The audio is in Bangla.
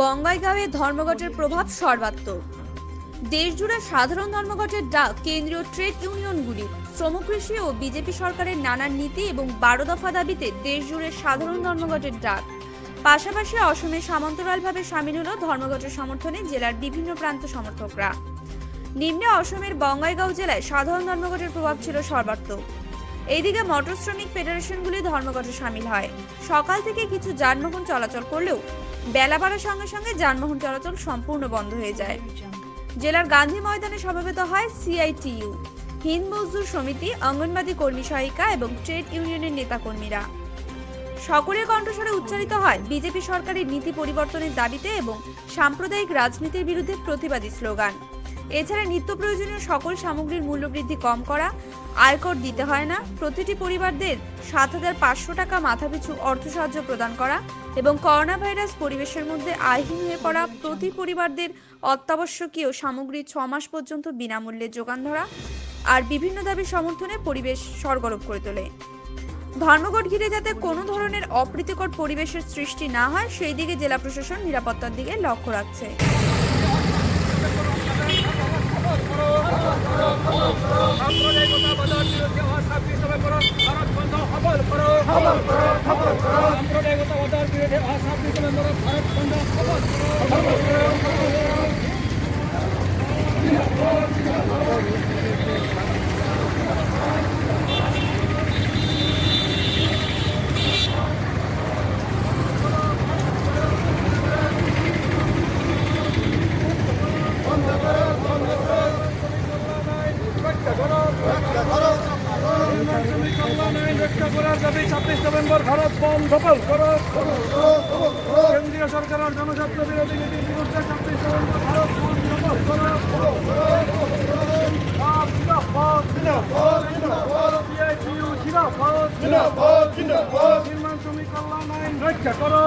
বঙ্গাইগাঁওয়ে ধর্মঘটের প্রভাব সর্বাত্মক। দেশজুড়ে সাধারণ ধর্মঘটের ডাক কেন্দ্রীয় ট্রেড ইউনিয়নগুলি, শ্রমকৃষি ও বিজেপি সরকারের নানান নীতি এবং বারো দফা দাবিতে দেশজুড়ে সাধারণ ধর্মঘটের ডাক। পাশাপাশি অসমে সমান্তরালভাবে সামিল হল ধর্মঘটের সমর্থনে জেলার বিভিন্ন প্রান্ত সমর্থকরা। নিম্নে অসমের বঙ্গাইগাঁও জেলায় সাধারণ ধর্মঘটের প্রভাব ছিল সর্বাত্মক। এইদিকে মোটর শ্রমিক ফেডারেশনগুলি ধর্মঘটে সামিল হয়। সকাল থেকে কিছু যানবাহন চলাচল করলেও বেলা বাড়ার সঙ্গে সঙ্গে যানবাহন চলাচল সম্পূর্ণ বন্ধ হয়ে যায়। জেলার গান্ধী ময়দানে সমবেত হয় সিআইটিইউ। হিন্দ মজদুর সমিতি, অঙ্গনবাদী কর্মী সহায়িকা এবং ট্রেড ইউনিয়নের নেতাকর্মীরা। সকলের কণ্ঠস্বরে উচ্চারিত হয় বিজেপি সরকারের নীতি পরিবর্তনের দাবিতে এবং সাম্প্রদায়িক রাজনীতির বিরুদ্ধে প্রতিবাদী স্লোগান। এছাড়া নিত্য প্রয়োজনীয় সকল সামগ্রীর মূল্যবৃদ্ধি কম করা, আয়কর দিতে হয় না, প্রতিটি পরিবারদের সাত হাজার পাঁচশো টাকা মাথাপিছু অর্থ সাহায্য প্রদান করা এবং করোনা ভাইরাস পরিবেশের মধ্যে আয়হীন হয়ে পড়া প্রতি পরিবারদের অত্যাবশ্যকীয় সামগ্রী ছ মাস পর্যন্ত বিনামূল্যে যোগান ধরা আর বিভিন্ন দাবি সমর্থনে পরিবেশ সরগরম করে তোলে। ধর্মঘট ঘিরে যাতে কোনো ধরনের অপ্রীতিকর পরিবেশের সৃষ্টি না হয়, সেই দিকে জেলা প্রশাসন নিরাপত্তার দিকে লক্ষ্য রাখছে। নভেম্বর ভারত বন্ধ করো করো। বিরোধী আওয়াজ ছাব্বিশ নভেম্বর ভারত বন্ধ সফল করো সফল করো রক্ষা করার দাবি ছাব্বিশ নভেম্বর ভারত বন্ধ সফল করো কেন্দ্রীয় সরকারের জনস্বার্থ বিরোধী নীতির বিরুদ্ধে ছাব্বিশ নভেম্বর ভারত বন্ধ সফল করো জিন্দাবাদ, জিন্দাবাদ, জিন্দাবাদ। CITU জিন্দাবাদ, জিন্দাবাদ। নির্মাণ শ্রমিক কল্যাণ আইন রক্ষা করো